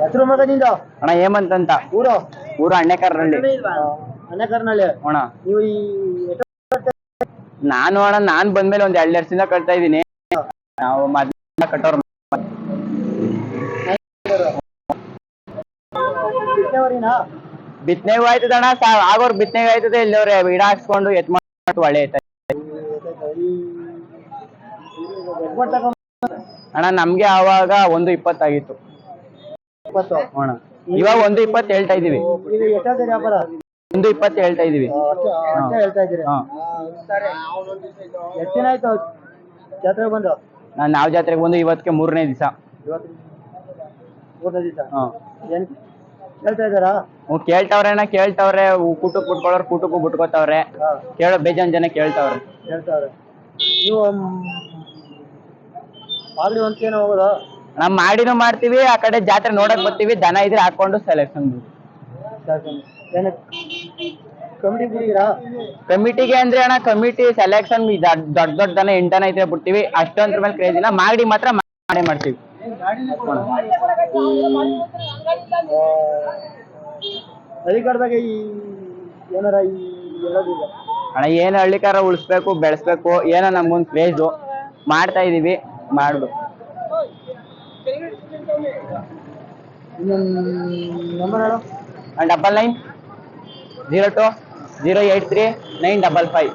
ಹೆಸರು ಮಗನಿಂದ ಅಣ್ಣ ಹೇಮಂತ್ ಅಂತ ಊರು ಊರು ಅಣ್ಣೆಕರ್ನಳ್ಳಿ ಅಣ್ಣೆಕರ್ನಳ್ಳಿ ಅಣ್ಣ ನೀವು ಈ ನಾನು ಅಣ್ಣ ನಾನ್ ಬಂದ್ಮೇಲೆ ಒಂದ್ ಎರಡ್ ವರ್ಷದಿಂದ ಕಟ್ತಾ ಇದೀನಿ ನಾವು ಮದ್ಲಿಂದ ಕಟ್ಟೋರ್ ಬಿತ್ನೆಗೂ ಆಯ್ತದ ಅಣ್ಣ ಸಾ ಆಗೋರ್ ಬಿತ್ನೆಗೂ ಆಯ್ತದೆ ಇಲ್ಲವ್ರೆ ಗಿಡ ಹಾಕ್ಸ್ಕೊಂಡು ಎತ್ ಮಾಡ್ಬಿಟ್ಟು ಒಳ್ಳೆ ಐತೆ ಅಣ್ಣ ನಮ್ಗೆ ಆವಾಗ ಒಂದು ಇಪ್ಪತ್ತಾಗಿತ್ತು ಇವಾಗ ಒಂದು ಇಪ್ಪತ್ತು ಹೇಳ್ತಾ ಇದೀವಿ. ಇದು ವ್ಯಾಪಾರ? ಒಂದು ಇಪ್ಪತ್ತು ಹೇಳ್ತಾ ಇದೀವಿ. ಅಂತ ಅಷ್ಟೇ ಅಷ್ಟೇ ಹೇಳ್ತಾ ಇದ್ದೀರಿ. ಹಾ ಎಷ್ಟು ದಿನ ಆಯ್ತು ಜಾತ್ರೆ ಬಂದು? ನಾನ್ ನಾವ್ ಜಾತ್ರೆಗೆ ಬಂದು ಇವತ್ತಿಗೆ ಮೂರನೇ ದಿವಸ. ಇವತ್ತು ಮೂರನೇ ದಿವಸ? ಹಾ ಏನ್ ಹೇಳ್ತಾ ಇದ್ದಾರಾ? ಕೇಳ್ತಾವ್ರೆ ಕೇಳ್ತಾವ್ರೆ. ಕೂಟಕ್ಕೆ ಬಿಟ್ಕೊಳ್ಳೋರು ಕೂಟಕ್ಕೂ ಬಿಟ್ಕೋತಾವ್ರೆ ಹಾ. ಕೇಳೋ ಬೇಜಾನ್ ಜನ ಕೇಳ್ತಾವ್ರೆ. ಹೇಳ್ತಾವ್ರೆ ನೀವು ಆಗ್ಲಿ ಏನೋ ಹೋಗೋದಾ? ನಾವ್ ಮಾಡಿನೂ ಮಾಡ್ತೀವಿ ಆ ಕಡೆ ಜಾತ್ರೆ ನೋಡಕ್ ಬರ್ತೀವಿ ದನ ಇದ್ರೆ ಹಾಕೊಂಡು ಸೆಲೆಕ್ಷನ್ ಕಮಿಟಿ ಕಮಿಟಿಗೆ ಅಂದ್ರೆ ಅಣ್ಣ ಕಮಿಟಿ ಸೆಲೆಕ್ಷನ್ ದೊಡ್ಡ ದೊಡ್ಡ ದನ ಎಂಟನ ಐತೆ ಬಿಡ್ತೀವಿ. ಅಷ್ಟೊಂದ್ರ ಮೇಲೆ ಕ್ರೇಜ್ ಇಲ್ಲ. ಮಾಡಿ ಮಾತ್ರ ಮಾಡೇ ಮಾಡ್ತೀವಿ. ಈ ಏನಾರ ಈ ಹೇಳೋದಿಲ್ಲ ಅಣ್ಣ ಏನ್ ಹಳ್ಳಿಕಾರ ಉಳಿಸ್ಬೇಕು ಬೆಳೆಸ್ಬೇಕು ಏನೋ ನಮ್ಗೊಂದು ಕ್ರೇಜು ಮಾಡ್ತಾ ಇದೀವಿ. ಮಾಡ್ಬೇಕು. Number double nine zero two zero eight three nine double five